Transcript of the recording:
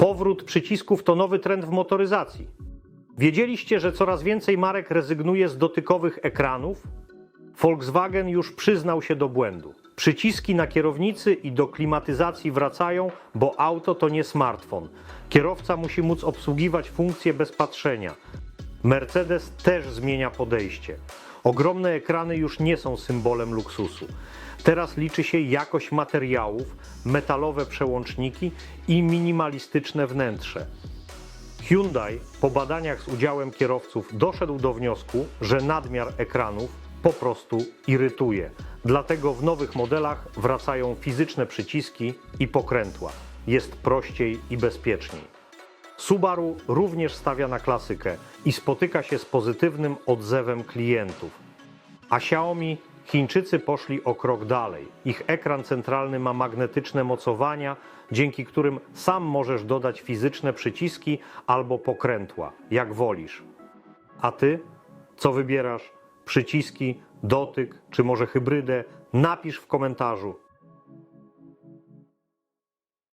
Powrót przycisków to nowy trend w motoryzacji. Wiedzieliście, że coraz więcej marek rezygnuje z dotykowych ekranów? Volkswagen już przyznał się do błędu. Przyciski na kierownicy i do klimatyzacji wracają, bo auto to nie smartfon. Kierowca musi móc obsługiwać funkcje bez patrzenia. Mercedes też zmienia podejście. Ogromne ekrany już nie są symbolem luksusu. Teraz liczy się jakość materiałów, metalowe przełączniki i minimalistyczne wnętrze. Hyundai po badaniach z udziałem kierowców doszedł do wniosku, że nadmiar ekranów po prostu irytuje. Dlatego w nowych modelach wracają fizyczne przyciski i pokrętła. Jest prościej i bezpieczniej. Subaru również stawia na klasykę i spotyka się z pozytywnym odzewem klientów. A Xiaomi Chińczycy poszli o krok dalej. Ich ekran centralny ma magnetyczne mocowania, dzięki którym sam możesz dodać fizyczne przyciski albo pokrętła, jak wolisz. A ty? Co wybierasz? Przyciski, dotyk, czy może hybrydę? Napisz w komentarzu.